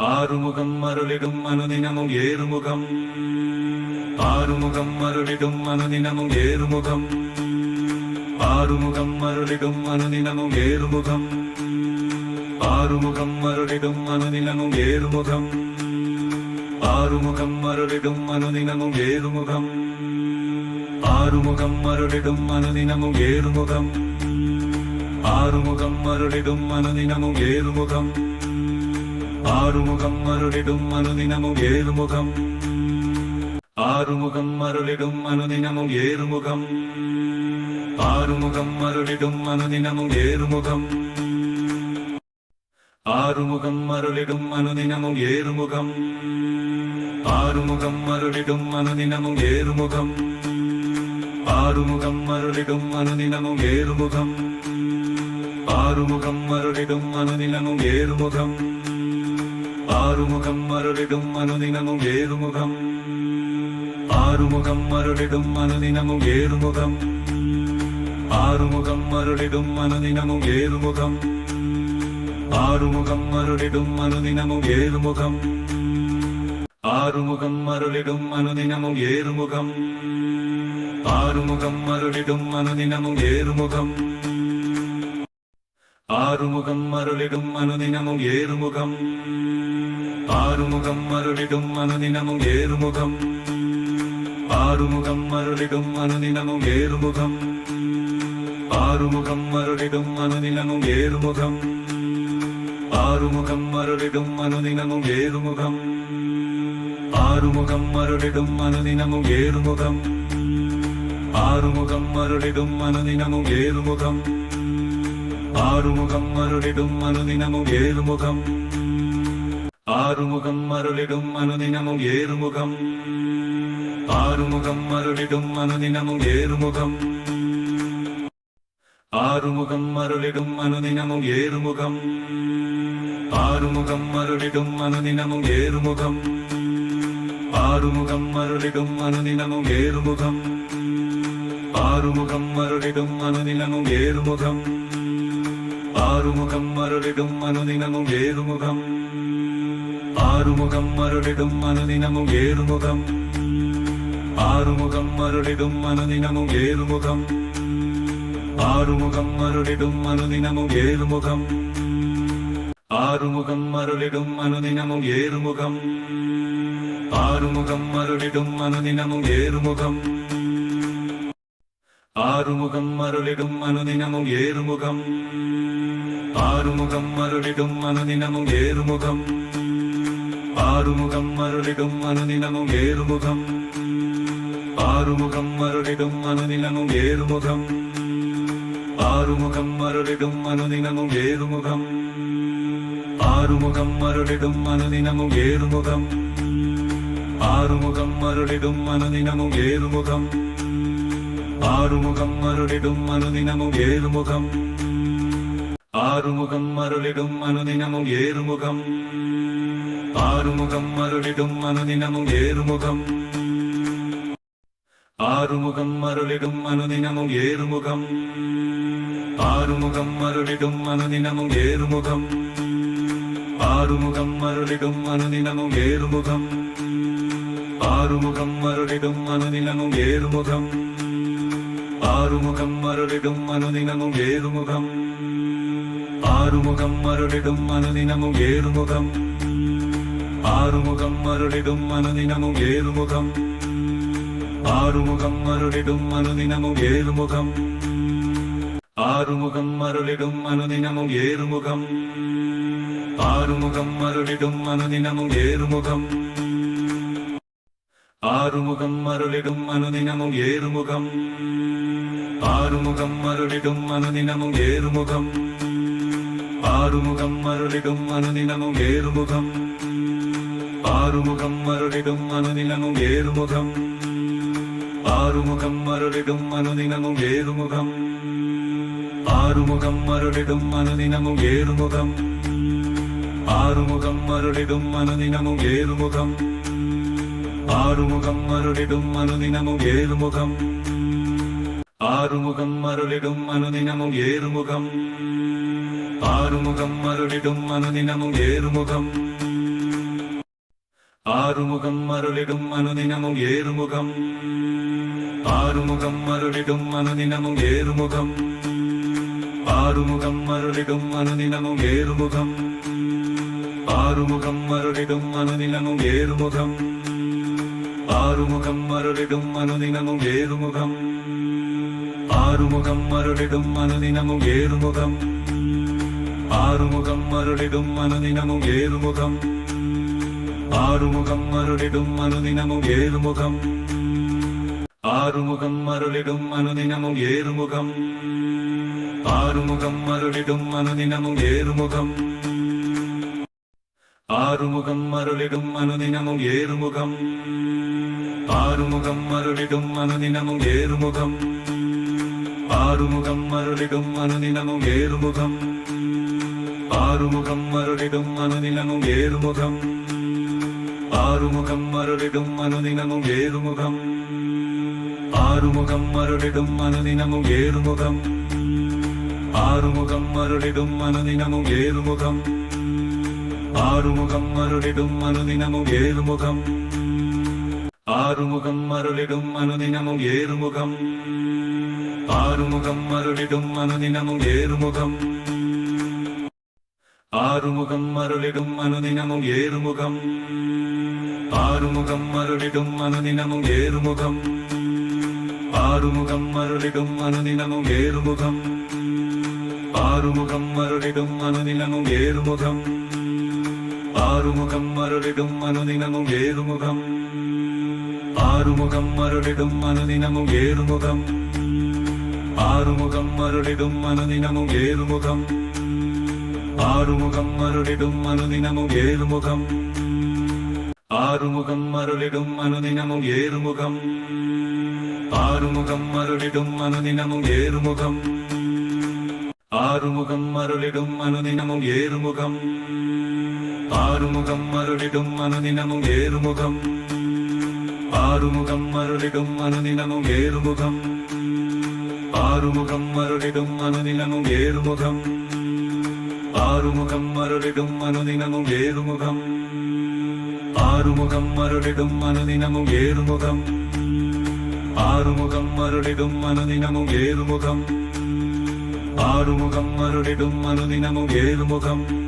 ആറുമുഖം അരുളിടും അനുദിനമും ഏറുമുഖം. ആറുമുഖം അരുളിടും അനുദിനമും ഏറുമുഖം. ആറുമുഖം അരുളിടും അനുദിനമും ഏറുമുഖം. ആറുമുഖം അരുളിടും അനുദിനമും ഏറുമുഖം. ആറുമുഖം അരുളിടും അനുദിനമും ഏറുമുഖം. ആറുമുഖം അരുളിടും അനുദിനമും ഏറുമുഖം. ആറുമുഖം അരുളിടും അനുദിനമും ഏറുമുഖം. ஆறுமுகம் அருளிடும் அனுதினமும் ஏறுமுகம். ஆறுமுகம் அருளிடும் அனுதினமும் ஏறுமுகம். ஆறுமுகம் அருளிடும் அனுதினமும் ஏறுமுகம். ஆறுமுகம் அருளிடும் அனுதினமும் ஏறுமுகம். ஆறுமுகம் அருளிடும் அனுதினமும் ஏறுமுகம். ஆறுமுகம் அருளிடும் அனுதினமும் ஏறுமுகம். ஆறுமுகம் அருளிடும் அனுதினமும் ஏறுமுகம். ആറുമുഖം അരുളിടും അനുദിനമും ഏറുമുഖം. ആറുമുഖം അരുളിടും അനുദിനമും ഏറുമുഖം. ആറുമുഖം അരുളിടും അനുദിനമും ഏറുമുഖം. ആറുമുഖം അരുളിടും അനുദിനമും ഏറുമുഖം. ആറുമുഖം അരുളിടും അനുദിനമും ഏറുമുഖം. ആറുമുഖം അരുളിടും അനുദിനമും ഏറുമുഖം. ആറുമുഖം അരുളിടും അനുദിനമും ഏറുമുഖം. ആറുമുഖം അരുളിടും അനുദിനമും ഏറുമുഖം. ആറുമുഖം അരുളിടും അനുദിനമും ഏറുമുഖം. ആറുമുഖം അരുളിടും അനുദിനമും ഏറുമുഖം. ആറുമുഖം അരുളിടും അനുദിനമും ഏറുമുഖം. ആറുമുഖം അരുളിടും അനുദിനമും ഏറുമുഖം. ആറുമുഖം അരുളിടും അനുദിനമും ഏറുമുഖം. ஆறுமுகம் அருளிடும் அனுதினமும் ஏறுமுகம். ஆறுமுகம் அருளிடும் அனுதினமும் ஏறுமுகம். ஆறுமுகம் அருளிடும் அனுதினமும் ஏறுமுகம். ஆறுமுகம் அருளிடும் அனுதினமும் ஏறுமுகம். ஆறுமுகம் அருளிடும் அனுதினமும் ஏறுமுகம். ஆறுமுகம் அருளிடும் அனுதினமும் ஏறுமுகம். ஆறுமுகம் அருளிடும் அனுதினமும் ஏறுமுகம். ஆறுமுகம் அருளிடும் அனுதினமும் ஏறுமுகம் ஆறுமுகம் அருளிடும் அனுதினமும் ஏறுமுகம் ஆறுமுகம் அருளிடும் அனுதினமும் ஏறுமுகம் ஆறுமுகம் அருளிடும் அனுதினமும் ஏறுமுகம் ஆறுமுகம் அருளிடும் அனுதினமும் ஏறுமுகம் ஆறுமுகம் அருளிடும் அனுதினமும் ஏறுமுகம் ஆறுமுகம் அருளிடும் அனுதினமும் ஏறுமுகம் ആറുമുഖം അരുളിടും അനുദിനമും ഏറുമുഖം. ആറുമുഖം അരുളിടും അനുദിനമും ഏറുമുഖം. ആറുമുഖം അരുളിടും അനുദിനമും ഏറുമുഖം. ആറുമുഖം അരുളിടും അനുദിനമും ഏറുമുഖം. ആറുമുഖം അരുളിടും അനുദിനമും ഏറുമുഖം. ആറുമുഖം അരുളിടും അനുദിനമും ഏറുമുഖം. ആറുമുഖം അരുളിടും അനുദിനമും ഏറുമുഖം. ആറുമുഖം അരുളിടും അനുദിനമു ഏറുമുഖം. ആറുമുഖം അരുളിടും അനുദിനമു ഏറുമുഖം. ആറുമുഖം അരുളിടും അനുദിനമു ഏറുമുഖം. ആറുമുഖം അരുളിടും അനുദിനമു ഏറുമുഖം. ആറുമുഖം അരുളിടും അനുദിനമു ഏറുമുഖം. ആറുമുഖം അരുളിടും അനുദിനമു ഏറുമുഖം. ആറുമുഖം അരുളിടും അനുദിനമു ഏറുമുഖം. ஆறுமுகம் அருளிடும் அனுதினமும் ஏறுமுகம். ஆறுமுகம் அருளிடும் அனுதினமும் ஏறுமுகம். ஆறுமுகம் அருளிடும் அனுதினமும் ஏறுமுகம். ஆறுமுகம் அருளிடும் அனுதினமும் ஏறுமுகம். ஆறுமுகம் அருளிடும் அனுதினமும் ஏறுமுகம். ஆறுமுகம் அருளிடும் அனுதினமும் ஏறுமுகம். ஆறுமுகம் அருளிடும் அனுதினமும் ஏறுமுகம். ആറുമുഖം അരുളിടും അനുദിനമും ഏറുമുഖം. ആറുമുഖം അരുളിടും അനുദിനമും ഏറുമുഖം. ആറുമുഖം അരുളിടും അനുദിനമും ഏറുമുഖം. ആറുമുഖം അരുളിടും അനുദിനമും ഏറുമുഖം. ആറുമുഖം അരുളിടും അനുദിനമും ഏറുമുഖം. ആറുമുഖം അരുളിടും അനുദിനമും ഏറുമുഖം. ആറുമുഖം അരുളിടും അനുദിനമും ഏറുമുഖം. ஆறுமுகம் அருளிடும் அனுதினமும் ஏறுமுகம். ஆறுமுகம் அருளிடும் அனுதினமும் ஏறுமுகம். ஆறுமுகம் அருளிடும் அனுதினமும் ஏறுமுகம். ஆறுமுகம் அருளிடும் அனுதினமும் ஏறுமுகம். ஆறுமுகம் அருளிடும் அனுதினமும் ஏறுமுகம். ஆறுமுகம் அருளிடும் அனுதினமும் ஏறுமுகம். ஆறுமுகம் அருளிடும் அனுதினமும் ஏறுமுகம். ஆறுமுகம் அருளிடும் அனுதினமும் ஏறுமுகம் ஆறுமுகம் அருளிடும் அனுதினமும் ஏறுமுகம் ஆறுமுகம் அருளிடும் அனுதினமும் ஏறுமுகம் ஆறுமுகம் அருளிடும் அனுதினமும் ஏறுமுகம் ஆறுமுகம் அருளிடும் அனுதினமும் ஏறுமுகம் ஆறுமுகம் அருளிடும் அனுதினமும் ஏறுமுகம் ஆறுமுகம் அருளிடும் அனுதினமும் ஏறுமுகம் ആറുമുഖം മരുളിടും അനുദിനമും ഏറുമുഖം. ആറുമുഖം മരുളിടും അനുദിനമും ഏറുമുഖം. ആറുമുഖം മരുളിടും അനുദിനമും ഏറുമുഖം. ആറുമുഖം മരുളിടും അനുദിനമും ഏറുമുഖം. ആറുമുഖം മരുളിടും അനുദിനമും ഏറുമുഖം. ആറുമുഖം മരുളിടും അനുദിനമും ഏറുമുഖം. ആറുമുഖം മരുളിടും അനുദിനമും ഏറുമുഖം. ആറുമുഖം അരുളിടും അനുദിനമും ഏറുമുഖം. ആറുമുഖം അരുളിടും അനുദിനമും ഏറുമുഖം. ആറുമുഖം അരുളിടും അനുദിനമും ഏറുമുഖം. ആറുമുഖം അരുളിടും അനുദിനമും ഏറുമുഖം. ആറുമുഖം അരുളിടും അനുദിനമും ഏറുമുഖം. ആറുമുഖം അരുളിടും അനുദിനമും ഏറുമുഖം. ആറുമുഖം അരുളിടും അനുദിനമും ഏറുമുഖം. ஆறுமுகம் அருளிடும் அனுதினமும் ஏறுமுகம். ஆறுமுகம் அருளிடும் அனுதினமும் ஏறுமுகம். ஆறுமுகம் அருளிடும் அனுதினமும் ஏறுமுகம். ஆறுமுகம் அருளிடும் அனுதினமும் ஏறுமுகம். ஆறுமுகம் அருளிடும் அனுதினமும் ஏறுமுகம். ஆறுமுகம் அருளிடும் அனுதினமும் ஏறுமுகம். ஆறுமுகம் அருளிடும் அனுதினமும் ஏறுமுகம். ആറുമുഖം അരുളിടും അനുദിനമും ഏറുമുഖം. ആറുമുഖം അരുളിടും അനുദിനമും ഏറുമുഖം. ആറുമുഖം അരുളിടും അനുദിനമും ഏറുമുഖം. ആറുമുഖം അരുളിടും അനുദിനമും ഏറുമുഖം.